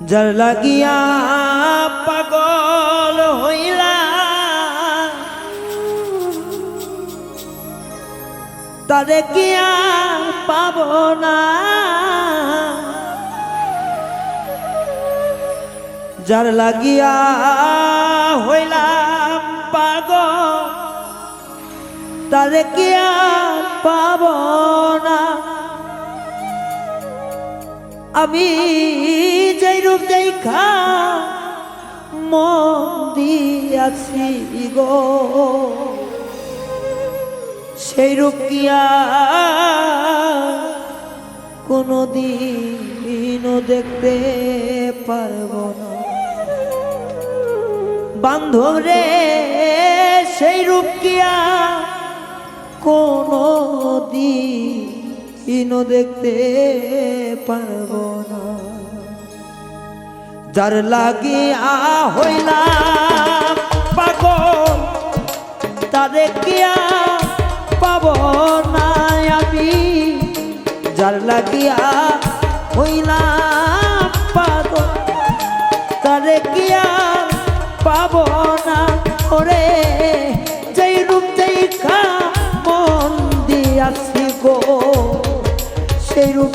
যার লাগিয়া পাগল হইলা। তারে কিয়া পাব না? যার লাগিয়া হইলাম পাগল, তারে কিয়া পাব না? আমি রূপ দেখা মন দিয়াছি গো। সেই রূপ কিয়া কোনো দিনও দেখতে পারব না। বান্ধব রে, সেই রূপ কিয়া কোনো দিনও দেখতে পারব না। যার লাগে আ হইলাম পাগল তাদের কিয়া পাব না আমি? যার লাগিয়া হইলাম পাগল, তারে কিয়া পাব না? ওরে, যেই রূপ দেখা মন দিয়াছি গো, সেই রূপ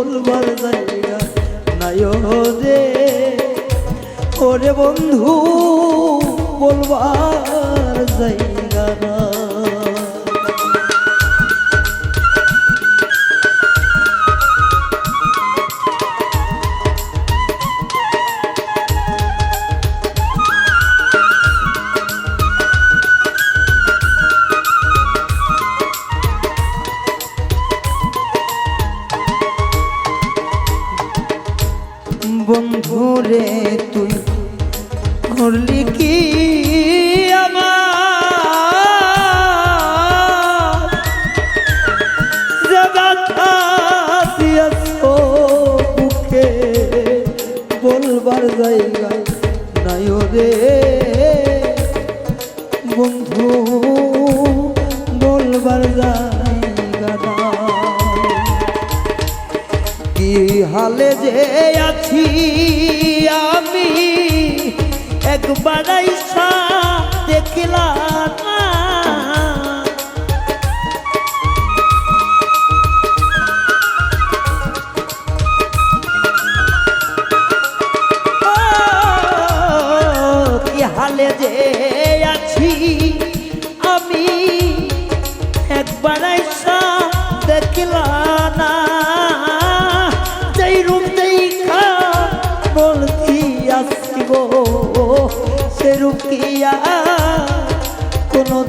বলবার জায়গা নাই রে ওরে বন্ধু বলবার জায়গা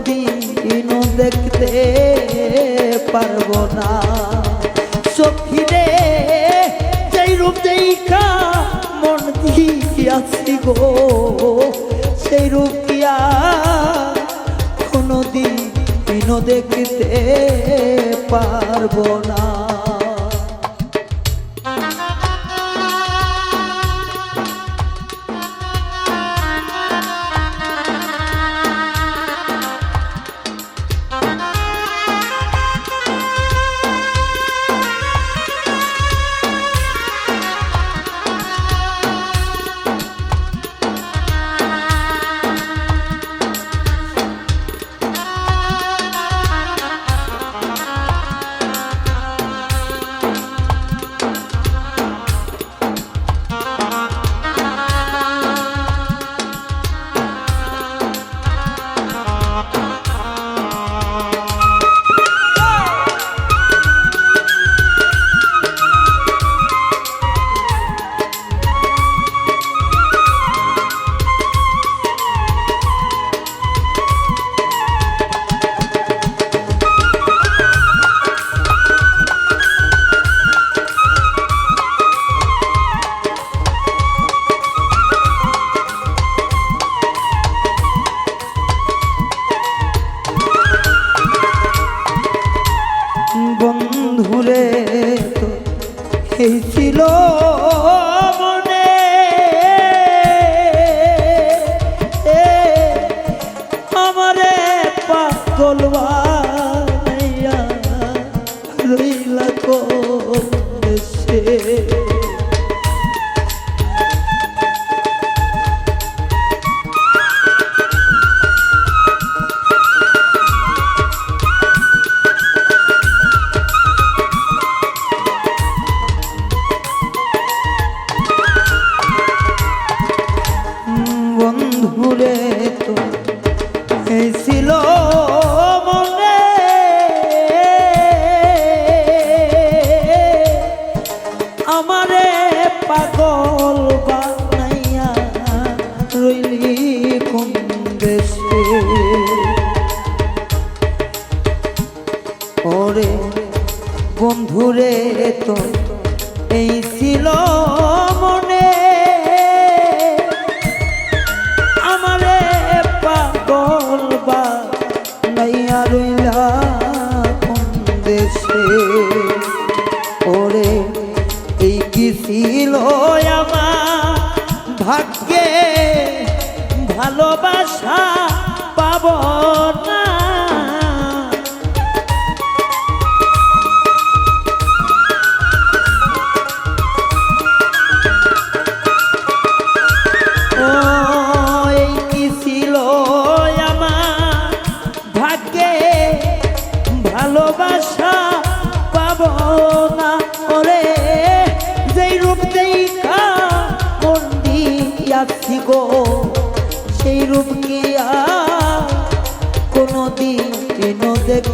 দিনও দেখতে পারব না। সখী রে যেই রূপ দেখা মন দিয়াছি গো, সেই রূপ কোনো দিন দেখতে পারব না।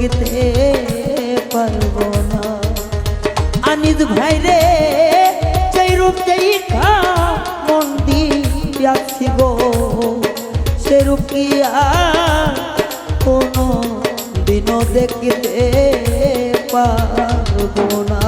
দেখতে পারব না। আনিদ ভাই রে সেই রূপ যেই মন্দির দিয়াছি গো সে রূপ কি আর কোনো দিনও দেখতে পারব না।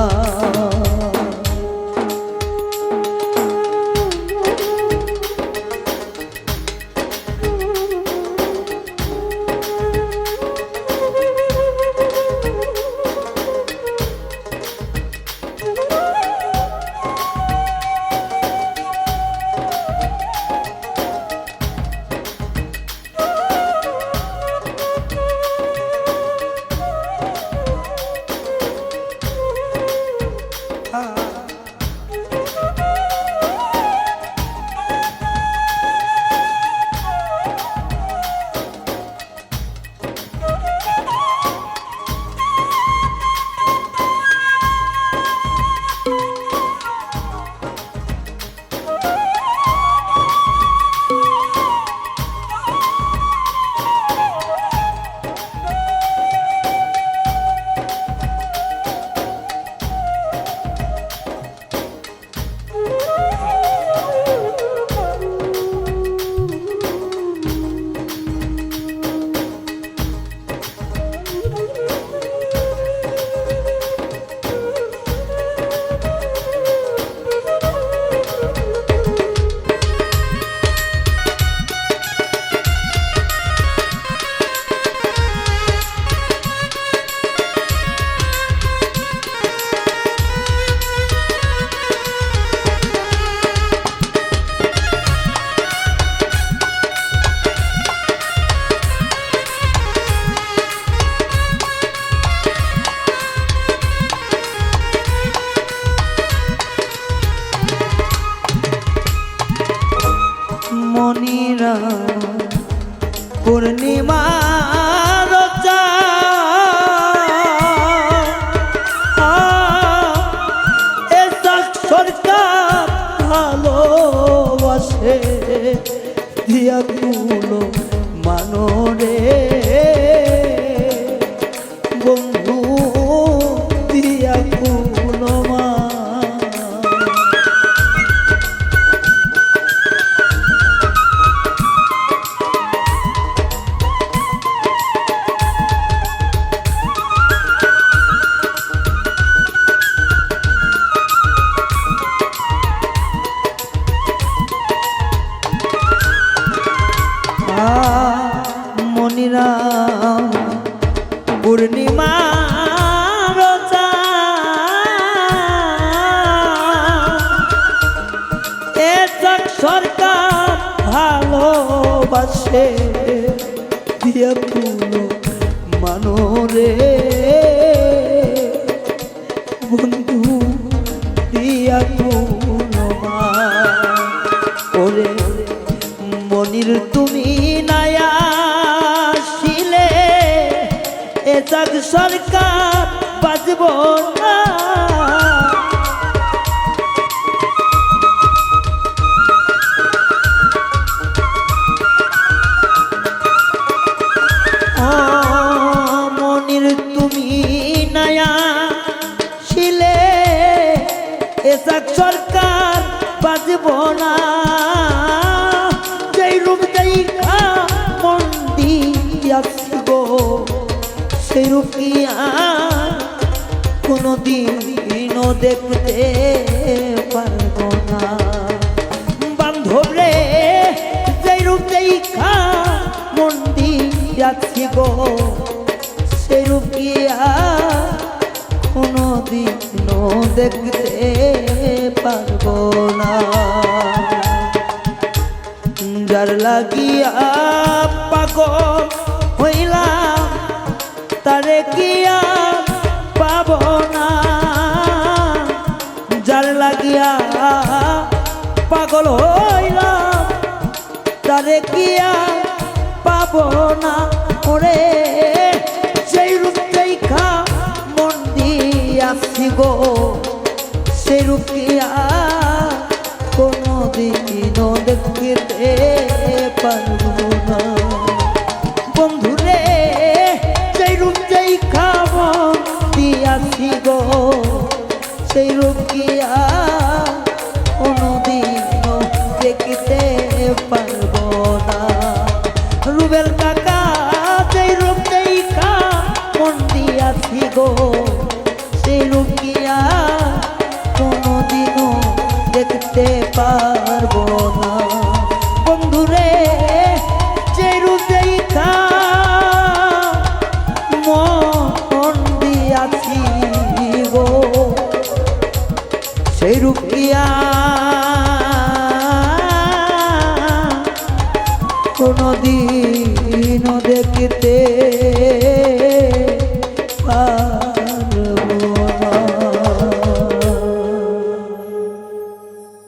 দিয়া ভালোবাসে দিয়ে পুলো মানরে। বন্ধু দিয়া পুলো ওরে মনির তুমি নায়া শিলে, এ সরকার বাজব দেখতে পারব না। বান্ধব রে, যেই রূপ দেখা মন দিয়াছি গো, সেই রূপ আর কোনো দিনও দেখতে পারব না। যার লাগিয়া পাগল হইলাম, তারে কি পাগল হইলাম, তারে কি আর পাব না ওরে? সেই রূপ দেখা মন দিয়াছি গো সেই রূপ কি আর কোনো দিন দেখতে পারব না। বন্ধুরে, সেই রূপ যেই খাব দিয়াছি গো সেই রূপ কি রুবেল কাকা সেই রূপ দেখা মন দিয়াছি গো সেই রূপ কিয়া কোনোদিনও দেখতে পারব না।